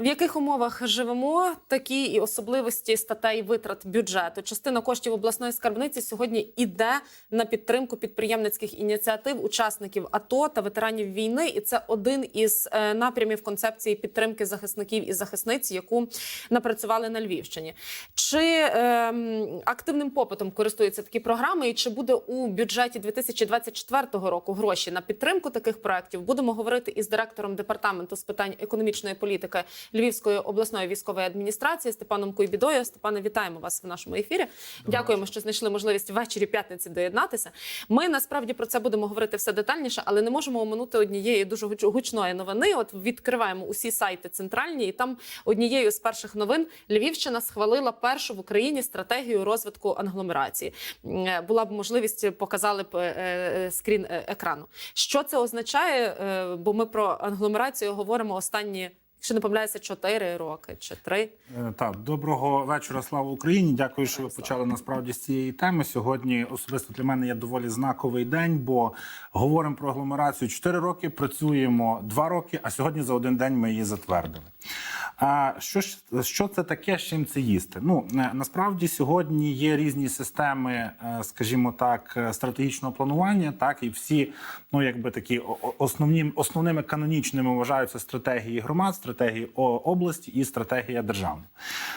В яких умовах живемо, такі і особливості статей витрат бюджету. Частина коштів обласної скарбниці сьогодні іде на підтримку підприємницьких ініціатив, учасників АТО та ветеранів війни. І це один із е, напрямів концепції підтримки захисників і захисниць, яку напрацювали на Львівщині. Чи ем, активним попитом користуються такі програми, і чи буде у бюджеті 2024 року гроші на підтримку таких проєктів? Будемо говорити із директором департаменту з питань економічної політики Львівської обласної військової адміністрації Степаном Куйбідою. Степане, вітаємо вас в нашому ефірі. Дякуємо, що знайшли можливість ввечері п'ятниці доєднатися. Ми насправді про це будемо говорити все детальніше, але не можемо оминути однієї дуже гучної новини. От відкриваємо усі сайти центральні, і там однією з перших новин Львівщина схвалила першу в Україні стратегію розвитку англомерації. Е, Була б можливість, показали б е, е, скрін екрану. Що це означає? Бо ми про англомерацію говоримо останні. Якщо не помиляюся, 4 роки чи 3. Е, Так, доброго вечора, слава Україні. Дякую, що ви почали насправді з цієї теми. Сьогодні особисто для мене є доволі знаковий день, бо говоримо про агломерацію 4 роки, працюємо 2 роки, а сьогодні за один день ми її затвердили. А що що це таке, з чим це їсти? Ну е, насправді сьогодні є різні системи, е, скажімо так, стратегічного планування, так і всі, ну якби такі основні основними канонічними вважаються стратегії громад, стратегії області і стратегія державна.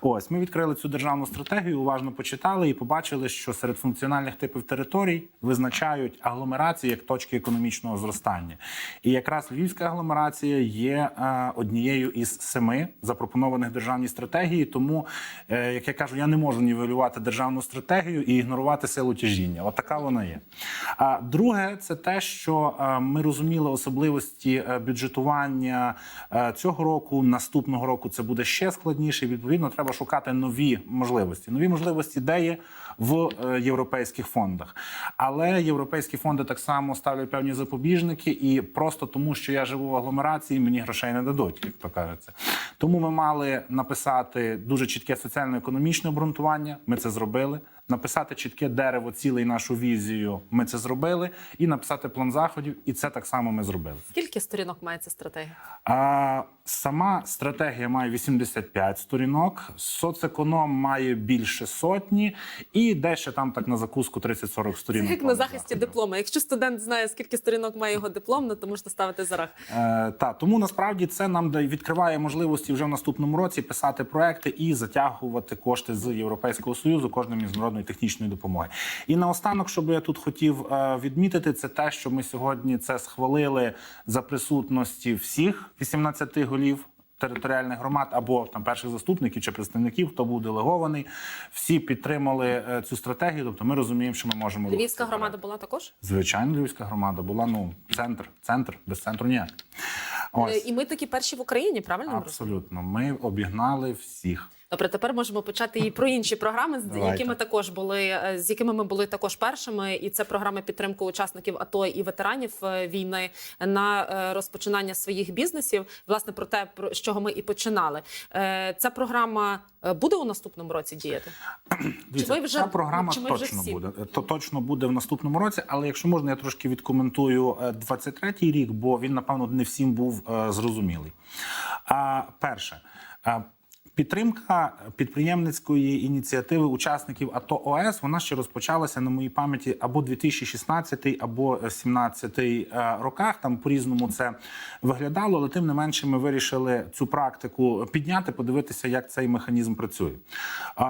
Ось ми відкрили цю державну стратегію, уважно почитали і побачили, що серед функціональних типів територій визначають агломерації як точки економічного зростання. І якраз львівська агломерація є е, однією із семи запропонованих державній стратегії. Тому, е, як я кажу, я не можу нівелювати державну стратегію і ігнорувати силу тяжіння. От така вона є. А друге, це те, що е, ми розуміли особливості бюджетування цього року. Наступного року це буде ще складніше. Відповідно, треба шукати нові можливості. Нові можливості де є в е, європейських фондах. Але європейські фонди так само ставлять певні запобіжники, і просто тому, що я живу в агломерації, мені грошей не дадуть, як то кажеться. Тому ми мали написати дуже чітке соціально-економічне обґрунтування. Ми це зробили. Написати чітке дерево, цілий нашу візію. Ми це зробили, і написати план заходів. І це так само ми зробили. Скільки сторінок має ця стратегія? А сама стратегія має 85 сторінок, соцеконом має більше сотні, і дещо там так на закуску 30-40 Це як на захисті заходів. диплому. Якщо студент знає, скільки сторінок має його диплом, ну, то можна ставити за рах. Е, та тому насправді це нам відкриває можливості вже в наступному році писати проекти і затягувати кошти з Європейського союзу кожної міжнародної технічної допомоги. І наостанок, що би я тут хотів е, відмітити, це те, що ми сьогодні це схвалили за присутності всіх 18 голів. Територіальних громад або там перших заступників чи представників, хто був делегований, всі підтримали е, цю стратегію. Тобто, ми розуміємо, що ми можемо Львівська громада була також. Звичайно, львівська громада була ну центр, центр без центру ніяк. Ось. Е, І ми такі перші в Україні, правильно? Абсолютно, ми обігнали всіх. Добре, тепер можемо почати і про інші програми, з якими також були е, з якими ми були також першими. І це програми підтримки учасників АТО і ветеранів е, війни на е, розпочинання своїх бізнесів. Власне про те, про з чого ми і починали. Ця програма буде у наступному році діяти. Дивіться, ви вже- ця програма чи ми вже точно всі? буде. То точно буде в наступному році. Але якщо можна, я трошки відкоментую 23-й рік, бо він напевно не всім був зрозумілий. А перше. Підтримка підприємницької ініціативи учасників АТО ОС вона ще розпочалася на моїй пам'яті або 2016, або 2017 е, роках. Там по різному це виглядало, але тим не менше ми вирішили цю практику підняти, подивитися, як цей механізм працює.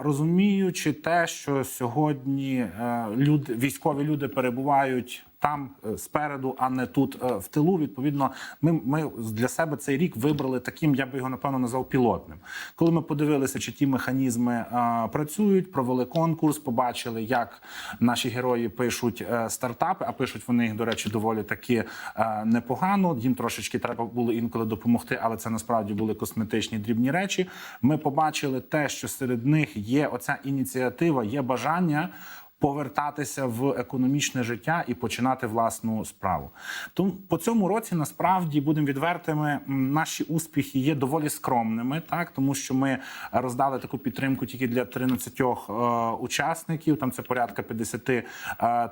Розуміючи те, що сьогодні е, люди, військові люди перебувають. Там е, спереду, а не тут е, в тилу. Відповідно, ми, ми для себе цей рік вибрали таким, я би його напевно назвав пілотним. Коли ми подивилися, чи ті механізми е, працюють, провели конкурс, побачили, як наші герої пишуть стартапи, а пишуть вони їх, до речі, доволі таки е, непогано. Їм трошечки треба було інколи допомогти, але це насправді були косметичні дрібні речі. Ми побачили те, що серед них є оця ініціатива, є бажання повертатися в економічне життя і починати власну справу. Тому по цьому році насправді будемо відвертими. Наші успіхи є доволі скромними, так тому що ми роздали таку підтримку тільки для 13 е, учасників. Там це порядка 50 е,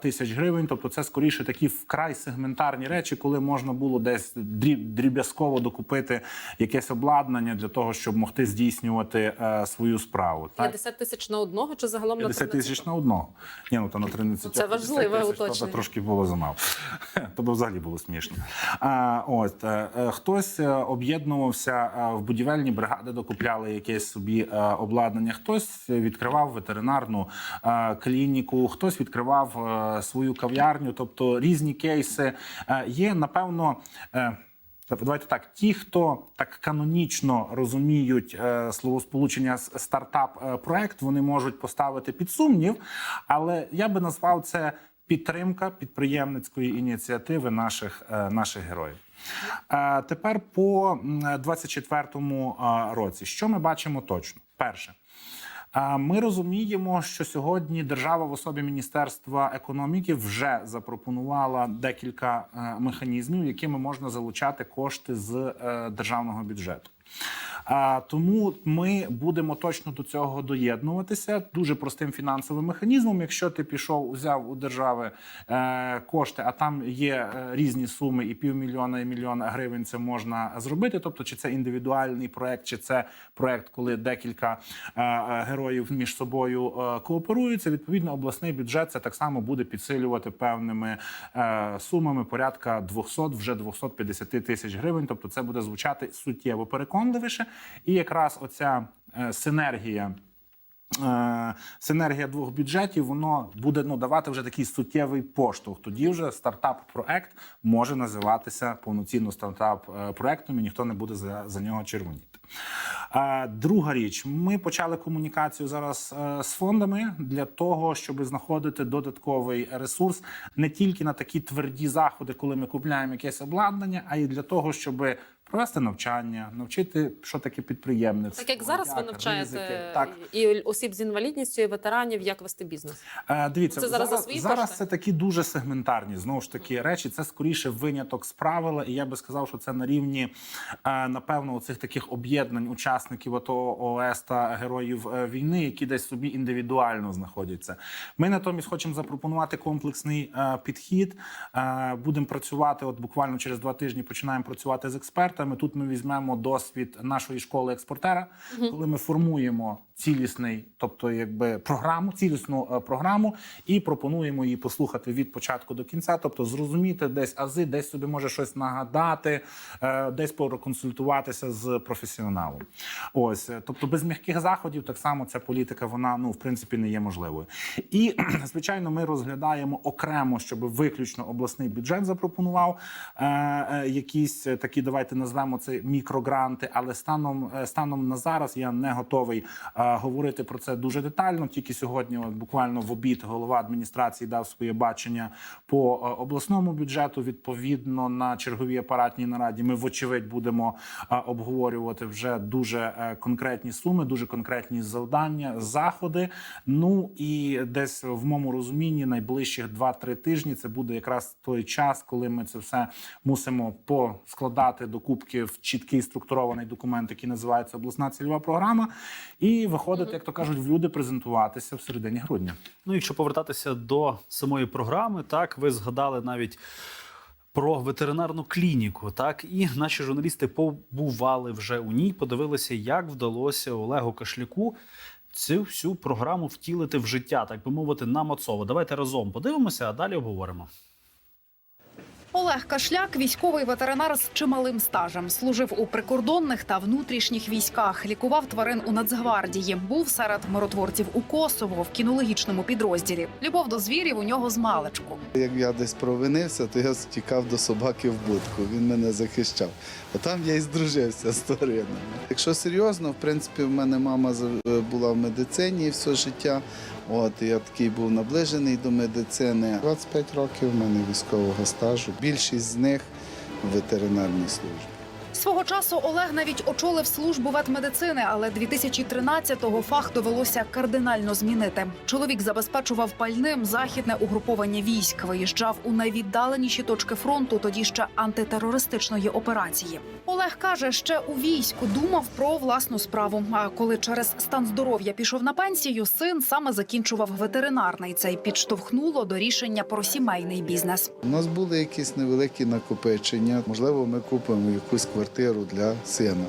тисяч гривень. Тобто, це скоріше такі вкрай сегментарні речі, коли можна було десь дріб, дріб'язково докупити якесь обладнання для того, щоб могти здійснювати е, свою справу. Так? 50 тисяч на одного чи загалом на 50 тисяч на одного. Ні, ну то на 13 Це важливе 50 тисяч, то- уточнення. то трошки було замало. То взагалі було смішно. А, ось е, е, хтось е, об'єднувався в будівельні бригади, докупляли якесь собі обладнання. Хтось відкривав ветеринарну клініку, хтось відкривав свою кав'ярню. Тобто різні кейси є. Напевно. Е, Тобто, Давайте так, ті, хто так канонічно розуміють е, словосполучення с- стартап-проект, вони можуть поставити під сумнів, але я би назвав це підтримка підприємницької ініціативи наших, е, наших героїв. Е, тепер по м, 24-му е, році, що ми бачимо точно? Перше. Ми розуміємо, що сьогодні держава в особі Міністерства економіки вже запропонувала декілька е, механізмів, якими можна залучати кошти з е, державного бюджету. А, Тому ми будемо точно до цього доєднуватися дуже простим фінансовим механізмом. Якщо ти пішов, взяв у держави е, кошти, а там є е, різні суми, і півмільйона, і мільйон гривень це можна зробити. Тобто, чи це індивідуальний проект, чи це проект, коли декілька е, е, героїв між собою е, кооперуються. Відповідно, обласний бюджет це так само буде підсилювати певними е, сумами порядка 200, вже 250 тисяч гривень. Тобто, це буде звучати суттєво переконливіше. І якраз оця е, синергія. е, Синергія двох бюджетів воно буде ну давати вже такий суттєвий поштовх. Тоді вже стартап-проект може називатися повноцінно стартап-проектом, і ніхто не буде за, за нього червоніти. Е, Друга річ, ми почали комунікацію зараз е, з фондами для того, щоб знаходити додатковий ресурс не тільки на такі тверді заходи, коли ми купляємо якесь обладнання, а й для того, щоб провести навчання, навчити, що таке підприємництво. Так як зараз ви як навчаєте ризики. так. і осіб з інвалідністю, і ветеранів, як вести бізнес. Е, Дивіться, Це зараз зараз, зараз це такі дуже сегментарні знову ж таки речі. Це скоріше виняток з правила, і я би сказав, що це на рівні е, напевно оцих таких об'єднань учасників АТО, ООС та героїв е, війни, які десь собі індивідуально знаходяться. Ми натомість хочемо запропонувати комплексний е, підхід. Е, Будемо працювати. От буквально через два тижні починаємо працювати з експертами. Тут ми візьмемо досвід нашої школи експортера, коли ми формуємо цілісний, тобто якби програму, цілісну е, програму, і пропонуємо її послухати від початку до кінця, тобто зрозуміти десь ази, десь собі може щось нагадати, е, десь проконсультуватися з професіоналом. Ось, е, тобто без м'яких заходів, так само ця політика, вона ну в принципі не є можливою. І звичайно, ми розглядаємо окремо, щоб виключно обласний бюджет запропонував е, е, якісь такі, давайте назвемо це мікрогранти. Але станом е, станом на зараз я не готовий е, говорити про це дуже детально. Тільки сьогодні, от буквально в обід, голова адміністрації дав своє бачення по е, обласному бюджету. Відповідно на черговій апаратній нараді, ми вочевидь будемо е, обговорювати вже дуже конкретні суми, дуже конкретні завдання, заходи. Ну і десь в моєму розумінні найближчих 2-3 тижні це буде якраз той час, коли ми це все мусимо поскладати до в чіткий структурований документ, який називається обласна цільова програма, і виходити, як то кажуть, в люди презентуватися в середині грудня. Ну, якщо повертатися до самої програми, так ви згадали навіть про ветеринарну клініку. Так і наші журналісти побували вже у ній, подивилися, як вдалося Олегу Кашляку цю всю програму втілити в життя, так би мовити, на Мацово. Давайте разом подивимося, а далі обговоримо. Олег Кашляк, військовий ветеринар з чималим стажем, служив у прикордонних та внутрішніх військах, лікував тварин у Нацгвардії, був серед миротворців у Косово в кінологічному підрозділі. Любов до звірів у нього з маличку. Як я десь провинився, то я стікав до собаки в будку. Він мене захищав. А там я і здружився з тваринами. Якщо серйозно, в принципі, в мене мама була в медицині все життя. От я такий був наближений до медицини. 25 років в мене військового стажу. Більшість з них в ветеринарній службі. Свого часу Олег навіть очолив службу ветмедицини, але 2013-го фах довелося кардинально змінити. Чоловік забезпечував пальним західне угруповання військ, виїжджав у найвіддаленіші точки фронту, тоді ще антитерористичної операції. Олег каже, ще у війську думав про власну справу. А коли через стан здоров'я пішов на пенсію, син саме закінчував ветеринарний. Це й підштовхнуло до рішення про сімейний бізнес. У нас були якісь невеликі накопичення. Можливо, ми купимо якусь квартиру для сина.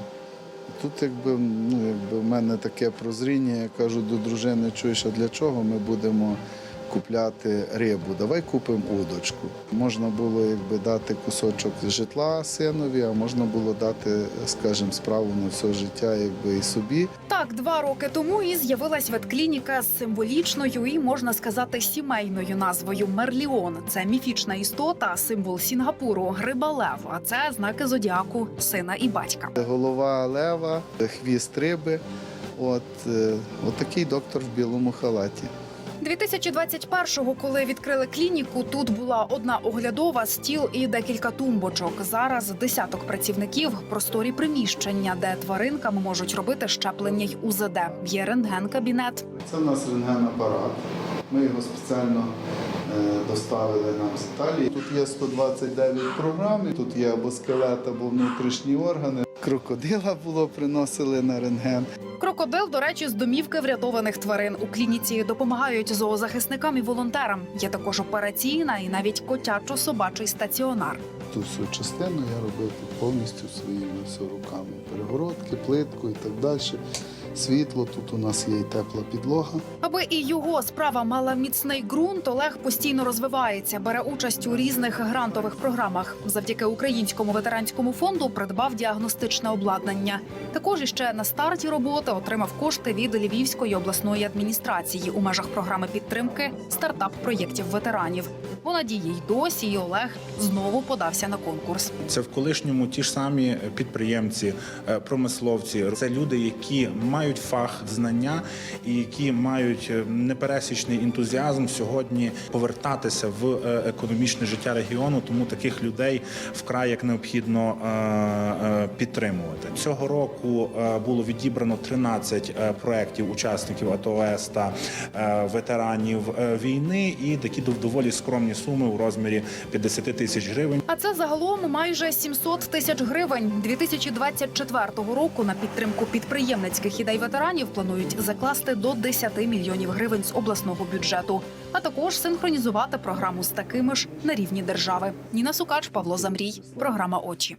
Тут, якби, ну, якби в мене таке прозріння, я кажу до дружини, чуєш, а для чого ми будемо купляти рибу? Давай купимо удочку. Можна було якби дати кусочок житла синові, а можна було дати, скажімо, справу на все життя, якби і собі. Так, два роки тому і з'явилась ветклініка з символічною і можна сказати сімейною назвою Мерліон. Це міфічна істота, символ Сінгапуру, риба лев. А це знаки зодіаку сина і батька. Голова лева, хвіст риби. От, е, от такий доктор в білому халаті. 2021-го, коли відкрили клініку, тут була одна оглядова, стіл і декілька тумбочок. Зараз десяток працівників, просторі приміщення, де тваринкам можуть робити щеплення й УЗД. Є рентген-кабінет. Це у нас рентген-апарат. Ми його спеціально е, доставили нам з Італії. Тут є 129 програм, тут є або скелет, або внутрішні органи. Крокодила було приносили на рентген. Крокодил, до речі, з домівки врятованих тварин у клініці допомагають зоозахисникам і волонтерам. Є також операційна і навіть котячо-собачий стаціонар. Ту всю частину я робив повністю своїми все руками. Перегородки, плитку і так далі. Світло, тут у нас є і тепла підлога. Аби і його справа мала міцний ґрунт, Олег постійно розвивається, бере участь у різних грантових програмах. Завдяки українському ветеранському фонду придбав діагностичне обладнання. Також іще на старті роботи отримав кошти від Львівської обласної адміністрації у межах програми підтримки стартап проєктів ветеранів. Бо надії й досі, і Олег знову подався на конкурс. Це в колишньому ті ж самі підприємці, е, промисловці. Це люди, які мають фах, знання і які мають е, непересічний ентузіазм сьогодні повертатися в е, економічне життя регіону. Тому таких людей вкрай як необхідно е, підтримувати. Цього року було відібрано 13 е, проєктів учасників АТО ОС та ветеранів війни, і такі доволі скромні суми у розмірі 50 тисяч гривень. А це загалом майже 700 тисяч гривень. 2024 року на підтримку підприємницьких ідей ветеранів планують закласти до 10 мільйонів гривень з обласного бюджету, а також синхронізувати програму з такими ж на рівні держави. Ніна Сукач, Павло Замрій, програма Очі.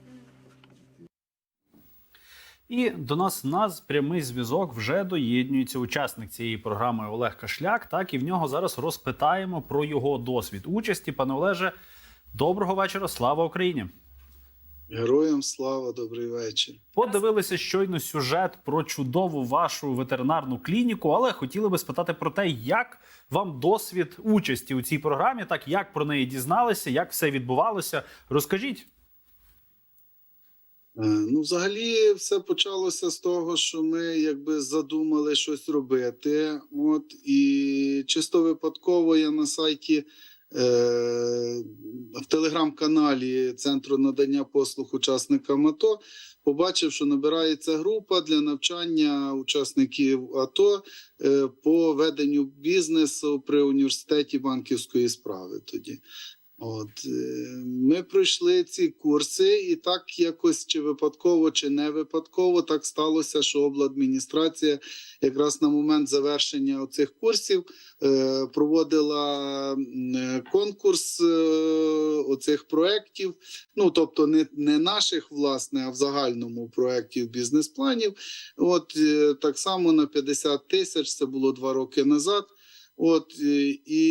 І до нас на прямий зв'язок вже доєднюється учасник цієї програми Олег Кашляк. Так і в нього зараз розпитаємо про його досвід участі. Пане Олеже, доброго вечора. Слава Україні! Героям слава, добрий вечір. Подивилися щойно сюжет про чудову вашу ветеринарну клініку, але хотіли би спитати про те, як вам досвід участі у цій програмі, так як про неї дізналися, як все відбувалося. Розкажіть. Е, Ну, взагалі, все почалося з того, що ми якби задумали щось робити. От і чисто випадково я на сайті в телеграм-каналі Центру надання послуг учасникам АТО побачив, що набирається група для навчання учасників АТО е, по веденню бізнесу при університеті банківської справи тоді. От е, ми пройшли ці курси, і так якось чи випадково, чи не випадково, так сталося, що обладміністрація якраз на момент завершення цих курсів е, проводила е, конкурс оцих проєктів. Ну тобто, не, не наших, власне, а в загальному проєктів бізнес-планів. От так само на 50 тисяч це було два роки назад. От е, і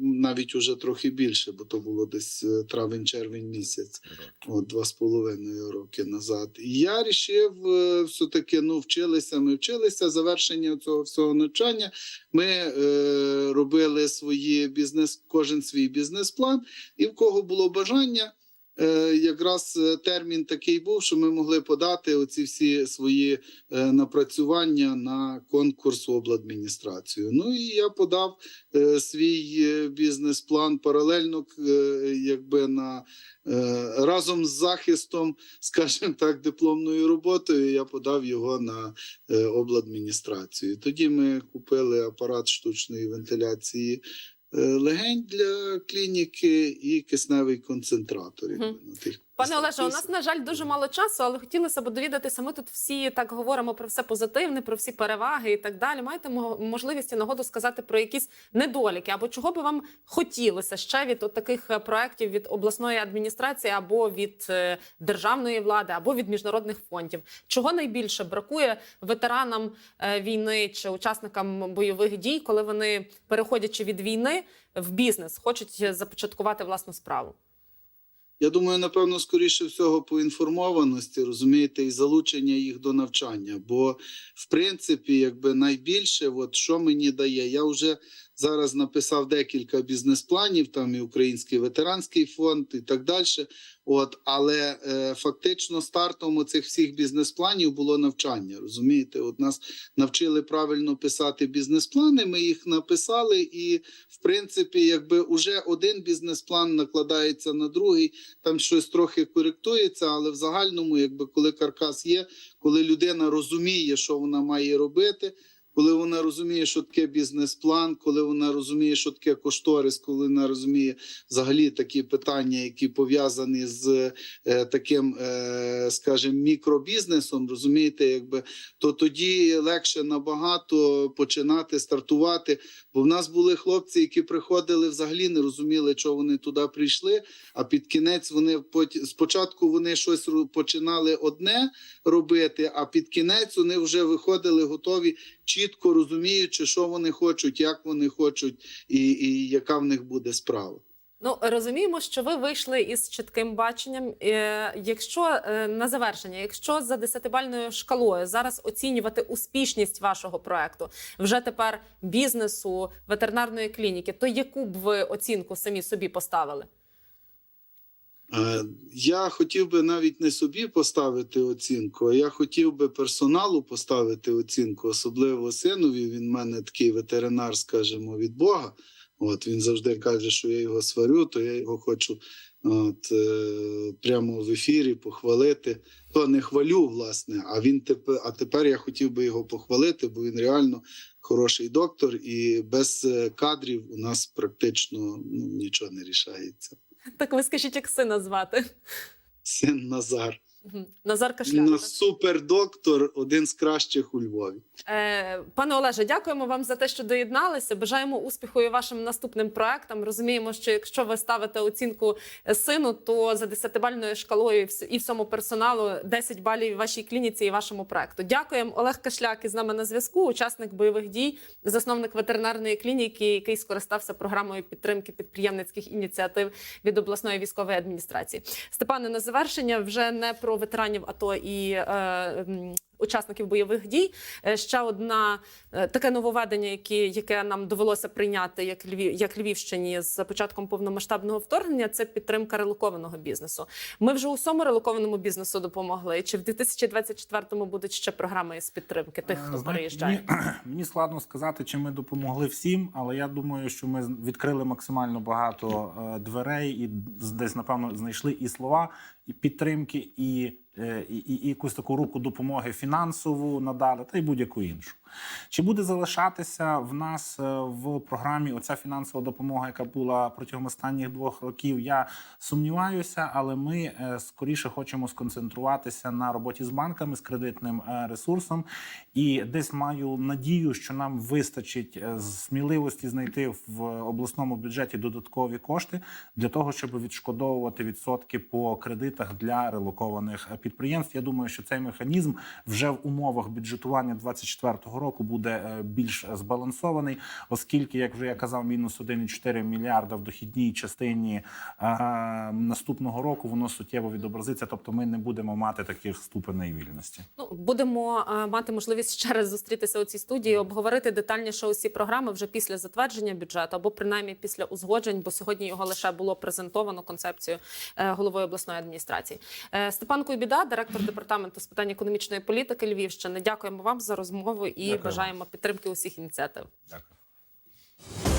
навіть уже трохи більше, бо то було десь е, травень-червень місяць, от два з половиною роки назад. І я рішив е, все-таки ну, вчилися. Ми вчилися. Завершення цього всього навчання. Ми е, робили свої бізнес, кожен свій бізнес-план, і в кого було бажання. Е, якраз е, термін такий був, що ми могли подати оці всі свої е, напрацювання на конкурс в обладміністрацію. Ну і я подав свій бізнес-план паралельно, якби на разом з захистом, скажімо так, дипломною роботою. Я подав його на обладміністрацію. Тоді ми купили апарат штучної вентиляції. Е, Легень для клініки і кисневий концентратор. Mm -hmm. на тих Пане Олеже, у нас на жаль дуже мало часу, але хотілося б довідатися. Ми тут всі так говоримо про все позитивне, про всі переваги і так далі. Маєте мо- можливість і нагоду сказати про якісь недоліки або чого би вам хотілося ще від от таких е, проєктів від обласної адміністрації або від е, державної влади, або від міжнародних фондів. Чого найбільше бракує ветеранам е, війни чи учасникам бойових дій, коли вони переходячи від війни в бізнес, хочуть започаткувати власну справу? Я думаю, напевно, скоріше всього по інформованості, розумієте, і залучення їх до навчання. Бо, в принципі, якби найбільше, от що мені дає, я вже зараз написав декілька бізнес-планів, там і Український ветеранський фонд, і так далі. От, але е, фактично стартом цих всіх бізнес-планів було навчання. Розумієте, от нас навчили правильно писати бізнес-плани. Ми їх написали, і в принципі, якби уже один бізнес-план накладається на другий, там щось трохи коректується, але в загальному, якби коли каркас є, коли людина розуміє, що вона має робити. Коли вона розуміє, що таке бізнес-план, коли вона розуміє, що таке кошторис, коли вона розуміє взагалі такі питання, які пов'язані з е, таким, е, скажімо, мікробізнесом, розумієте, якби то тоді легше набагато починати стартувати. Бо в нас були хлопці, які приходили взагалі не розуміли, чого вони туди прийшли. А під кінець вони спочатку вони щось починали одне робити, а під кінець вони вже виходили готові, чітко розуміючи, що вони хочуть, як вони хочуть, і, і яка в них буде справа. Ну розуміємо, що ви вийшли із чітким баченням. Е, Якщо е, на завершення, якщо за десятибальною шкалою зараз оцінювати успішність вашого проекту, вже тепер бізнесу, ветеринарної клініки, то яку б ви оцінку самі собі поставили? Е, Я хотів би навіть не собі поставити оцінку, а я хотів би персоналу поставити оцінку, особливо синові. Він в мене такий ветеринар, скажімо, від Бога. От він завжди каже, що я його сварю, то я його хочу от, е, прямо в ефірі похвалити. То не хвалю, власне, а він тепер, а тепер я хотів би його похвалити, бо він реально хороший доктор, і без е, кадрів у нас практично ну, нічого не рішається. Так ви скажіть, як сина звати? Син Назар. Назар Кашляк. нас супердоктор, один з кращих у Львові. Е, Пане Олеже, дякуємо вам за те, що доєдналися. Бажаємо успіху і вашим наступним проектам. Розуміємо, що якщо ви ставите оцінку сину, то за десятибальною шкалою і всьому персоналу 10 балів вашій клініці і вашому проекту. Дякуємо. Олег Кашляк із нами на зв'язку, учасник бойових дій, засновник ветеринарної клініки, який скористався програмою підтримки підприємницьких ініціатив від обласної військової адміністрації. Степане, на завершення вже не про ветеранів АТО і е, учасників бойових дій. Е, Ще одна е, таке нововведення, яке, яке нам довелося прийняти як Львів, як Львівщині з початком повномасштабного вторгнення. Це підтримка релокованого бізнесу. Ми вже усьому релокованому бізнесу допомогли. Чи в 2024-му будуть ще програми з підтримки тих, Е, хто знаєте, переїжджає? Мені, мені складно сказати, чи ми допомогли всім, але я думаю, що ми відкрили максимально багато дверей і десь, напевно, знайшли і слова, підтримки, і, і, і, і якусь таку руку допомоги фінансову надали, та й будь-яку іншу. Чи буде залишатися в нас е, в програмі оця фінансова допомога, яка була протягом останніх двох років? Я сумніваюся, але ми е, скоріше хочемо сконцентруватися на роботі з банками з кредитним е, ресурсом. І десь маю надію, що нам вистачить е, сміливості знайти в обласному бюджеті додаткові кошти для того, щоб відшкодовувати відсотки по кредитах для релокованих підприємств. Підприємств. Я думаю, що цей механізм вже в умовах бюджетування 2024 року буде е, більш збалансований, оскільки, як вже я казав, мінус 1,4 мільярда в дохідній частині е, наступного року воно суттєво відобразиться. Тобто, ми не будемо мати таких ступеней вільності. Ну будемо е, мати можливість ще раз зустрітися у цій студії, обговорити детальніше усі програми вже після затвердження бюджету або принаймні після узгоджень, бо сьогодні його лише було презентовано концепцію головою обласної адміністрації. Степан Куйбіда, Гайда, директор департаменту з питань економічної політики Львівщини. Дякуємо вам за розмову і Дякую. бажаємо підтримки усіх ініціатив. Дякую.